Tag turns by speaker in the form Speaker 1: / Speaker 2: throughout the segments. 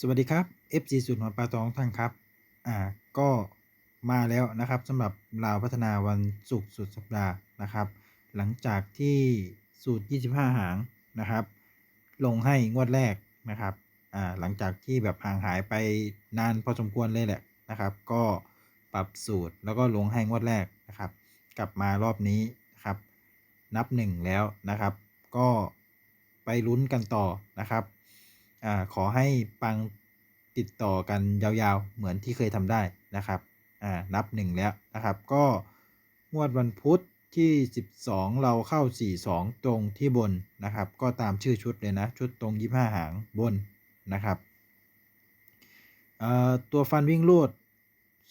Speaker 1: สวัสดีครับ FC สูตรหัวปลาตองท่านครับ อ่า ก็มาแล้วนะครับสำหรับลาวพัฒนาวันศุกร์สุดสัปดาห์นะครับ หลังจากที่สูตร 25 หางนะครับ ลงให้งวดแรกนะครับ อ่า หลังจากที่แบบห่างหายไปนานพอสมควรเลยแหละนะครับ ก็ปรับสูตรแล้วก็ลงให้งวดแรกนะครับ กลับมารอบนี้นะครับ นับหนึ่งแล้วนะครับ ก็ไปลุ้นกันต่อนะครับ อ่าขอให้ปังติดต่อกันยาวๆ เหมือนที่เคยทำได้นะครับอ่านับหนึ่งแล้วนะครับ ก็งวดวันพุธที่ 12 เราเข้า 42 ตรงที่บนนะครับ ก็ตามชื่อชุดเลยนะ ชุดตรง 25 หางบนนะครับตัวฟันวิ่งลูด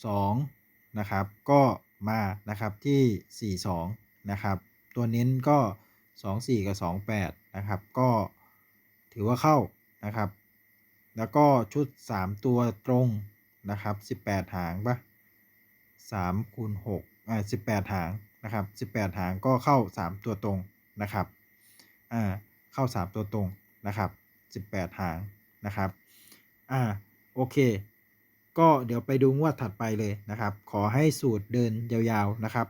Speaker 1: 2นะครับ ก็มานะครับที่ 42 นะครับ ตัวเน้นก็ 24 กับ 28 นะครับ ก็ถือว่าเข้า นะครับ แล้วก็ชุด 3 ตัวตรงนะครับ 18 หางปะ3คูณ6อ่า18 หางนะครับ 18 หางก็เข้า 3 ตัวตรงนะครับอ่าเข้า 3 ตัวตรงนะครับ 18 หางนะครับอ่าโอเค ก็เดี๋ยวไปดูงวดถัดไปเลยนะครับ ขอให้สูตรเดินยาวๆนะครับ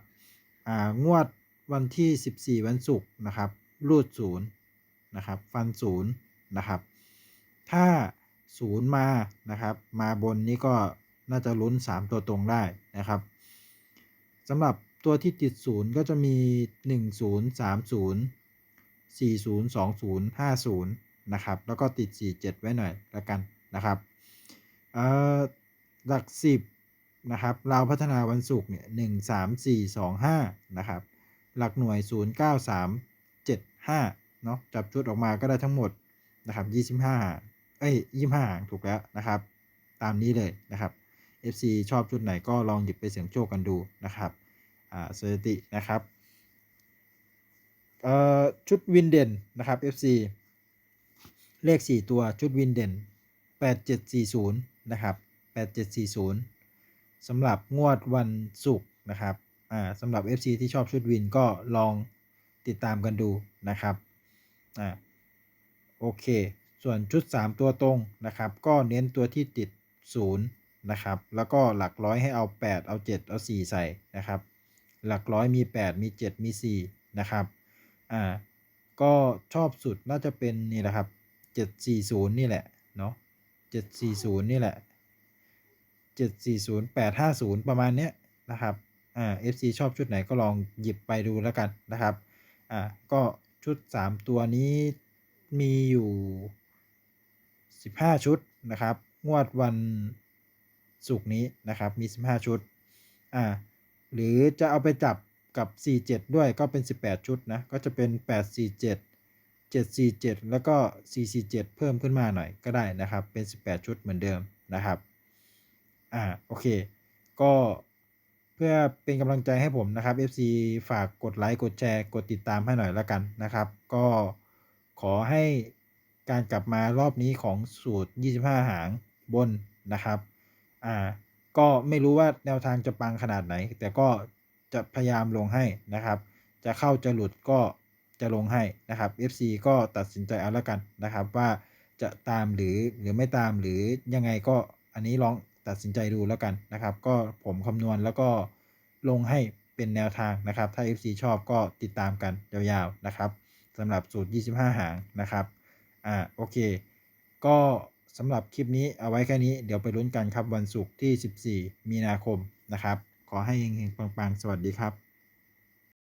Speaker 1: อ่างวดวันที่ 14 วันศุกร์นะครับ รูดศูนย์นะครับ ฟันศูนย์นะครับ ถ้าศูนย์มานะครับ มาบนนี้ก็น่าจะลุ้น 3 ตัวตรงได้นะครับสำหรับตัวที่ติดศูนย์ก็จะมี 1 0 3 0 4 0 2 0 5 0 นะครับ แล้วก็ติด 4 7 ไว้หน่อยละกันนะครับเอ่อหลัก 10 นะครับเราพัฒนาวันศุกร์เนี่ย1 3 4 2 5 นะครับ หลักหน่วย 0 9 3 7 5 เนาะจับชุดออกมาก็ได้ทั้งหมดนะครับ 25หาง เอ้ย25หางถูกแล้วนะครับ ตามนี้เลยนะครับ FC ชอบชุดไหนก็ลองหยิบไปเสี่ยงโชคกันดูนะครับอ่าสถิตินะครับเอ่อชุดวินเด่นนะครับ FC เลข 4 ตัวชุดวินเด่น 8740 นะครับ 8740สำหรับงวดวันศุกร์นะครับอ่าสำหรับ FC ที่ชอบชุดวินก็ลองติดตามกันดูนะครับอ่าโอเค ส่วนชุด 3 ตัวตรงนะครับ ก็เน้นตัวที่ติด 0 นะครับ แล้วก็หลักร้อยให้เอา 8 เอา 7 เอา 4 ใส่นะครับ หลักร้อยมี 8 มี 7 มี 4 นะครับอ่าก็ชอบสุดน่าจะเป็นนี่แหละครับ 740 นี่แหละเนาะ740 นี่แหละ 740 850 ประมาณเนี้ยนะครับอ่า FC ชอบชุดไหนก็ลองหยิบไปดูแล้วกันนะครับอ่าก็ชุด 3 ตัวนี้มีอยู่ 15 ชุดนะครับ งวดวันศุกร์นี้นะครับ มี 15 ชุด อ่า หรือจะเอาไปจับกับ 47 ด้วยก็เป็น 18 ชุดนะ ก็จะเป็น 847 747 แล้วก็ 447 เพิ่มขึ้นมาหน่อยก็ได้นะครับ เป็น 18 ชุดเหมือนเดิมนะครับ อ่า โอเค ก็เพื่อเป็นกำลังใจให้ผมนะครับ FC ฝากกดไลค์ กดแชร์ กดติดตามให้หน่อยแล้วกันนะครับ ก็ขอให้ การกลับมารอบนี้ของสูตร 25 หางบนนะครับ อ่า ก็ไม่รู้ว่าแนวทางจะปังขนาดไหน แต่ก็จะพยายามลงให้นะครับ จะเข้าจะหลุดก็จะลงให้นะครับ FC ก็ตัดสินใจเอาแล้วกันนะครับว่าจะตามหรือหรือไม่ตามหรือยังไงก็อันนี้ลองตัดสินใจดูแล้วกันนะครับ ก็ผมคำนวณแล้วก็ลงให้เป็นแนวทางนะครับ ถ้า FC ชอบก็ติดตามกันยาวๆนะครับสำหรับสูตร 25 หางนะครับ อ่าโอเค ก็สำหรับคลิปนี้เอาไว้แค่นี้เดี๋ยวไปลุ้นกันครับวันศุกร์ที่ 14 มีนาคมนะครับ ขอให้เฮงๆปังๆ สวัสดีครับ